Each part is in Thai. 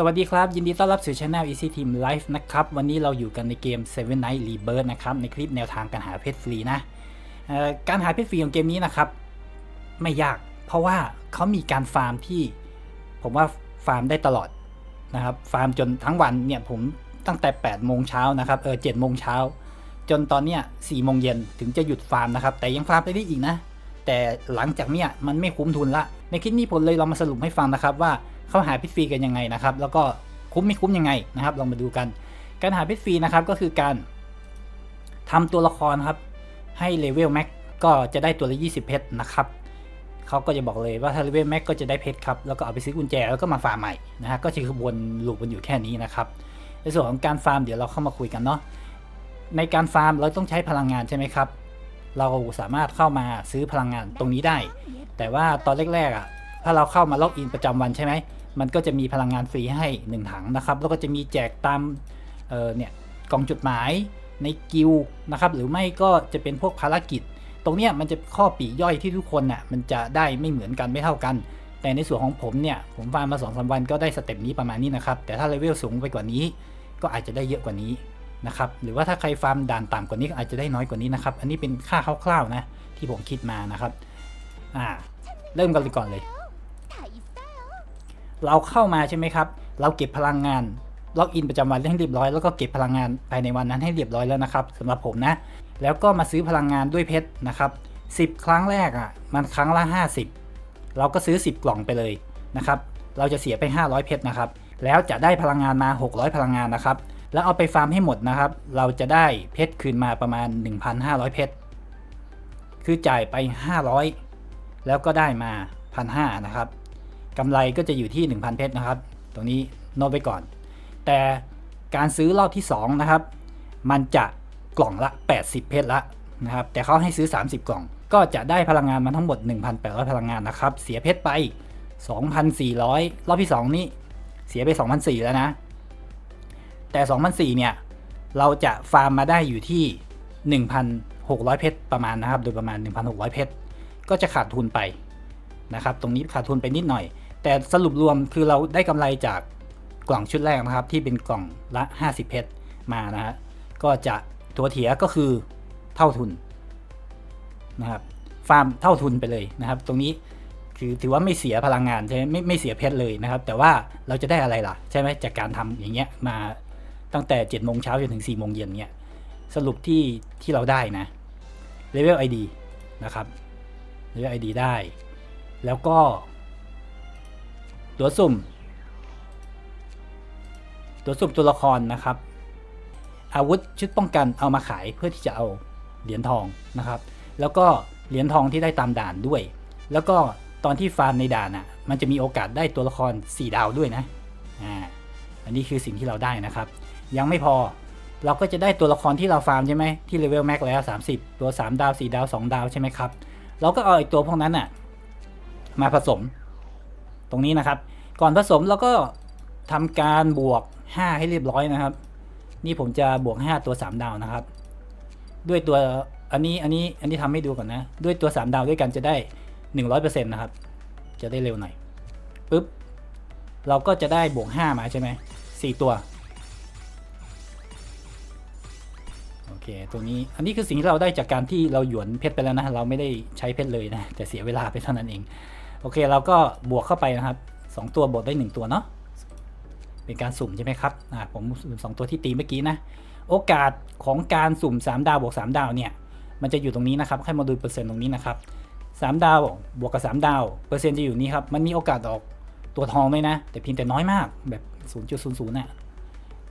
สวัสดีครับ ยินดีต้อนรับสู่ช anel Easy Team Life นะครับ วันนี้เราอยู่กันในเกม Seven Night Rebirth นะครับ ในคลิปแนวทางการหาเพชรฟรีนะการหาเพชรฟรีของเกมนี้นะครับ ไม่ยาก เพราะว่าเขามีการฟาร์มที่ ผมว่าฟาร์มได้ตลอดนะครับ ฟาร์มจนทั้งวันเนี่ยผมตั้งแต่8โมงเช้านะครับเออ7โมงเช้าจนตอนเนี้ย4โมงเย็นถึงจะหยุดฟาร์มนะครับ แต่ยังฟาร์มไปได้อีกนะ แต่หลังจากเนี้ยมันไม่คุ้มทุนละ ในคลิปนี้ผมเลยเรามาสรุปให้ฟังนะครับว่า เขาหาเพชรฟรีกันยังไงนะครับ แล้วก็คุ้มไม่คุ้มยังไงนะครับ ลองมาดูกัน การหาเพชรฟรีนะครับก็คือการทำตัวละครครับ ให้เลเวลแม็กก็จะได้ตัวละ 20 เพชรนะครับเขาก็จะบอกเลยว่าถ้าเลเวลแม็กก็จะได้เพชรครับ แล้วก็เอาไปซื้อกุญแจแล้วก็มาฟาร์มใหม่นะฮะก็คือวนลูปมันอยู่แค่นี้นะครับ ในส่วนของการฟาร์มเดี๋ยวเราเข้ามาคุยกันเนาะในการฟาร์มเราต้องใช้พลังงานใช่ไหมครับ เราสามารถเข้ามาซื้อพลังงานตรงนี้ได้ แต่ว่าตอนแรกๆอะถ้าเราเข้ามาล็อกอินประจำวันใช่ไหม มันก็จะมีพลังงานฟรีให้ 1 ถังนะครับ แล้วก็จะมีแจกตามเเนี่ยกล่องจุดหมายในกิลนะครับ หรือไม่ก็จะเป็นพวกภารกิจ ตรงเนี้ยมันจะข้อปีย่อยที่ทุกคนน่ะมันจะได้ไม่เหมือนกันไม่เท่ากัน แต่ในส่วนของผมเนี่ยผมฟาร์มมา2อสวันก็ได้สเต็ปนี้ประมาณนี้นะครับ แต่ถ้าเลเวลสูงไปกว่านี้ ก็อาจจะได้เยอะกว่านี้นะครับ หรือว่าถ้าใครฟาร์มด่านต่ำกว่านี้ก็อาจจะได้น้อยกว่านี้นะครับ อันนี้เป็นค่าคร่าวๆนะที่ผมคิดมานะครับ อ่า เริ่มกันเลยก่อนเลย เราเข้ามาใช่ไหมครับ เราเก็บพลังงานล็อกอินประจำวันให้เรียบร้อยแล้วก็เก็บพลังงานภายในวันนั้นให้เรียบร้อยแล้วนะครับสำหรับผมนะ แล้วก็มาซื้อพลังงานด้วยเพชรนะครับ10 ครั้งแรกอะมันครั้งละ 50 เราก็ซื้อ 10 กล่องไปเลยนะครับเราจะเสียไป 500 เพชรนะครับ แล้วจะได้พลังงานมา 600 พลังงานนะครับ แล้วเอาไปฟาร์มให้หมดนะครับ เราจะได้เพชรคืนมาประมาณ 1,500 เพชร คือจ่ายไป 500 แล้วก็ได้มา 1,500นะครับ กำไรก็จะอยู่ที่ 1,000 เพชรนะครับ ตรงนี้โน้ตไว้ก่อน แต่การซื้อรอบที่ 2 นะครับ มันจะกล่องละ 80 เพชรละนะครับ แต่เขาให้ซื้อ 30 กล่อง ก็จะได้พลังงานมาทั้งหมด 1,800 พลังงานนะครับ เสียเพชรไป 2,400 รอบที่ 2 นี้เสียไป 2,400 แล้วนะ แต่ 2,400 เนี่ย เราจะฟาร์มมาได้อยู่ที่ 1,600 เพชรประมาณนะครับ โดยประมาณ 1,600 เพชร ก็จะขาดทุนไปนะครับ ตรงนี้ขาดทุนไปนิดหน่อย แต่สรุปรวมคือเราได้กำไรจากกล่องชุดแรกนะครับ ที่เป็นกล่องละ 50 เพชรมานะฮะก็จะตัวเถียก็คือเท่าทุนนะครับฟาร์มเท่าทุนไปเลยนะครับ ตรงนี้คือถือว่าไม่เสียพลังงานใช่ไหมไม่ไม่เสียเพชรเลยนะครับ แต่ว่าเราจะได้อะไรล่ะ ใช่ไหมจากการทำอย่างเงี้ยมาตั้งแต่7จ็ดโมงเช้าจนถึง4ี่โมงเย็นเนี่ยสรุปที่ที่เราได้นะเลเวล ID นะครับเลเวล ID ได้ แล้วก็ ตัวสุ่ม ตัวสุ่มตัวละครนะครับ อาวุธชุดป้องกันเอามาขายเพื่อที่จะเอาเหรียญทองนะครับ แล้วก็เหรียญทองที่ได้ตามด่านด้วย แล้วก็ตอนที่ฟาร์มในด่านอะ มันจะมีโอกาสได้ตัวละคร 4 ดาวด้วยนะ อ่า อันนี้คือสิ่งที่เราได้นะครับ ยังไม่พอ เราก็จะได้ตัวละครที่เราฟาร์มใช่ไหมที่เลเวลแม็กแล้ว 30 ตัว 3 ดาว 4 ดาว 2 ดาวใช่ไหมครับ เราก็เอาไอ้ตัวพวกนั้นอะ มาผสม ตรงนี้นะครับ ก่อนผสมเราก็ทำการบวก 5 ให้เรียบร้อยนะครับ นี่ผมจะบวก 5 ตัว 3 ดาวนะครับ ด้วยตัวอันนี้อันนี้อันนี้ทำให้ดูก่อนนะ ด้วยตัว 3 ดาวด้วยกันจะได้ 100%นะครับ จะได้เร็วหน่อยปุ๊บเราก็จะได้บวก 5 มาใช่ไหม4ตัวโอเคตรงนี้อันนี้คือสิ่งที่เราได้จากการที่เราหยวนเพชรไปแล้วนะ เราไม่ได้ใช้เพชรเลยนะ แต่เสียเวลาไปเท่านั้นเอง โอเคเราก็บวกเข้าไปนะครับ 2 ตัวบวกได้ 1 ตัวเนาะเป็นการสุ่มใช่ไหมครับอ่าผมสุ่มสองตัวที่ตีเมื่อกี้นะ โอกาสของการสุ่ม 3 ดาวบวก3ดาวเนี่ยมันจะอยู่ตรงนี้นะครับให้มาดูเปอร์เซ็นต์ตรงนี้นะครับ3ดาวบวกกับ 3 ดาว เปอร์เซ็นต์จะอยู่นี้ครับมันมีโอกาสออกตัวทองเลยนะ แต่เพียงแต่น้อยมากแบบ 0.00น่ะ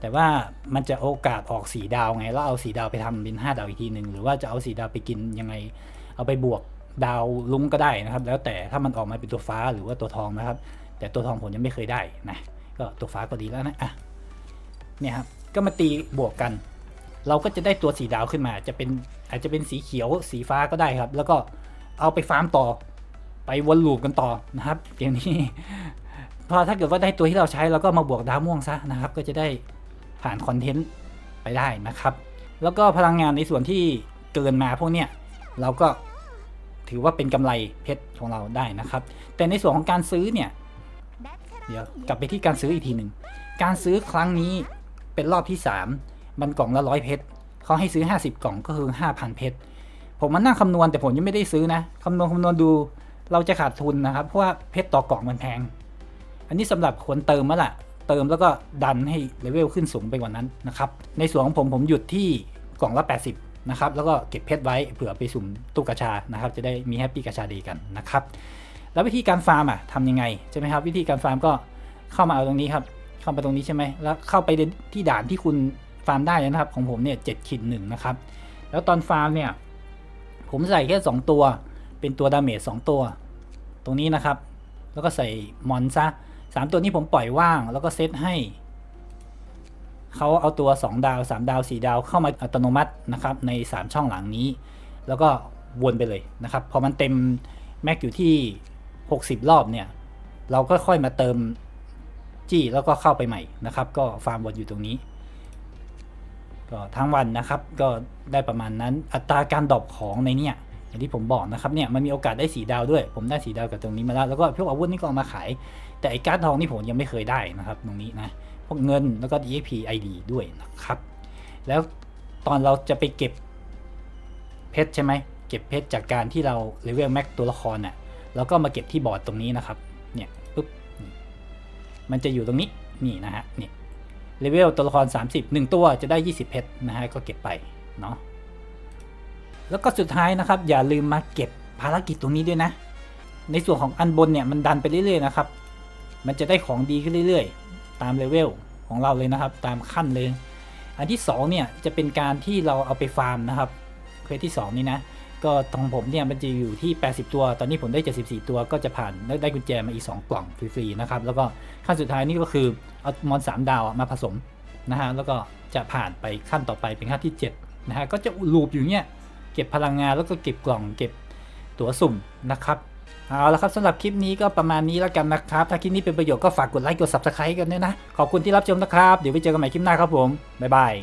แต่ว่ามันจะโอกาสออก4ดาวไง แล้วเอา4ดาวไปทำเป็น 5 ดาวอีกทีหนึ่งหรือว่าจะเอา4ดาวไปกินยังไง เอาไปบวก ดาวลุ้งก็ได้นะครับ แล้วแต่ถ้ามันออกมาเป็นตัวฟ้าหรือว่าตัวทองนะครับ แต่ตัวทองผมยังไม่เคยได้นะก็ตัวฟ้าก็ดีแล้วนะอะเนี่ยครับก็มาตีบวกกัน เราก็จะได้ตัวสีดาวขึ้นมา จะเป็นอาจจะเป็นสีเขียวสีฟ้าก็ได้ครับ แล้วก็เอาไปฟาร์มต่อ ไปวนลูปกันต่อนะครับเกมนี้พอถ้าเกิดว่าได้ตัวที่เราใช้เราก็มาบวกดาวม่วงซะนะครับ ก็จะได้ผ่านคอนเทนต์ไปได้นะครับ แล้วก็พลังงานในส่วนที่เกินมาพวกเนี้ยเราก็ ถือว่าเป็นกำไรเพชรของเราได้นะครับ แต่ในส่วนของการซื้อเนี่ยเดี๋ยวกลับไปที่การซื้ออีกทีหนึ่งการซื้อครั้งนี้เป็นรอบที่ 3 มันกล่องละร้อยเพชรเขาให้ซื้อ 50 กล่องก็คือ 5,000 เพชรผมมานั่งคำนวณแต่ผมยังไม่ได้ซื้อนะคำนวณคำนวณดูเราจะขาดทุนนะครับ เพราะว่าเพชรต่อกล่องมันแพง อันนี้สำหรับคนเติมมาละเติมแล้วก็ดันให้เลเวลขึ้นสูงไปกว่านั้นนะครับ ในส่วนของผมผมหยุดที่กล่องละ 80 นะครับแล้วก็เก็บเพชรไว้เผื่อไปสุ่มตู้กระชานะครับจะได้มีแฮปปี้กระชาดีกันนะครับแล้ววิธีการฟาร์มอะทำยังไงใช่ไหมครับวิธีการฟาร์มก็เข้ามาเอาตรงนี้ครับเข้าไปตรงนี้ใช่ไหมแล้วเข้าไปที่ด่านที่คุณฟาร์มได้นะครับของผมเนี่ยเจ็ดขีดหนึ่งนะครับแล้วตอนฟาร์มเนี่ยผมใส่แค่ 2 ตัว เป็นตัวดาเมจ2ตัว ตรงนี้นะครับ แล้วก็ใส่มอนซะสามตัวนี้ผมปล่อยว่าง แล้วก็เซตให้ เขาเอาตัว 2 ดาว 3 ดาว 4 ดาวเข้ามาอัตโนมัตินะครับใน 3 ช่องหลังนี้ แล้วก็วนไปเลยนะครับพอมันเต็มแม็กอยู่ที่ 60 รอบเนี่ย เราก็ค่อยมาเติมจี้แล้วก็เข้าไปใหม่นะครับ ก็ฟาร์มวนอยู่ตรงนี้ ก็ทั้งวันนะครับก็ได้ประมาณนั้นอัตราการดรอปของในเนี่ย อย่างที่ผมบอกนะครับเนี่ยมันมีโอกาสได้สีดาวด้วย ผมได้สีดาวกับตรงนี้มาแล้วแล้วก็พวกอาวุธนี่ก็มาขาย แต่ไอ้การ์ดทองนี่ผมยังไม่เคยได้นะครับ ตรงนี้นะพวกเงินแล้วก็ EXP ID ด้วยนะครับ แล้วตอนเราจะไปเก็บเพชรใช่ไหมเก็บเพชรจากการที่เราเลเวลแม็กตัวละครน่ะแล้วก็มาเก็บที่บอร์ดตรงนี้นะครับเนี่ยปุ๊บมันจะอยู่ตรงนี้นี่นะฮะเนี่ยเลเวลตัวละคร 30 1 ตัวจะได้ 20 เพชรนะฮะก็เก็บไปเนาะ แล้วก็สุดท้ายนะครับ อย่าลืมมาเก็บภารกิจตรงนี้ด้วยนะ ในส่วนของอันบนเนี่ยมันดันไปเรื่อยๆนะครับ มันจะได้ของดีขึ้นเรื่อยๆ ตามเลเวลของเราเลยนะครับ ตามขั้นเลย อันที่2เนี่ยจะเป็นการที่เราเอาไปฟาร์มนะครับเควสที่ 2 นี่นะ ก็ของผมเนี่ยมันจะอยู่ที่ 80 ตัว ตอนนี้ผมได้ 74 ตัวก็จะผ่านได้กุญแจมาอีก 2 กล่องฟรีๆนะครับ แล้วก็ขั้นสุดท้ายนี่ก็คือเอามอน 3 ดาวมาผสมนะฮะ แล้วก็จะผ่านไปขั้นต่อไปเป็นขั้นที่7นะฮะ ก็จะลูปอยู่เนี่ย ก็บพลังงานแล้วก็เก็บกล่องเก็บตั๋วสุ่มนะครับเอาละครับสำหรับคลิปนี้ก็ประมาณนี้แล้วกันนะครับ ถ้าคลิปนี้เป็นประโยชน์ก็ฝากกดไลค์กด subscribe กันด้วยนะ ขอบคุณที่รับชมนะครับ เดี๋ยวไปเจอกันใหม่คลิปหน้าครับผม บ๊ายบาย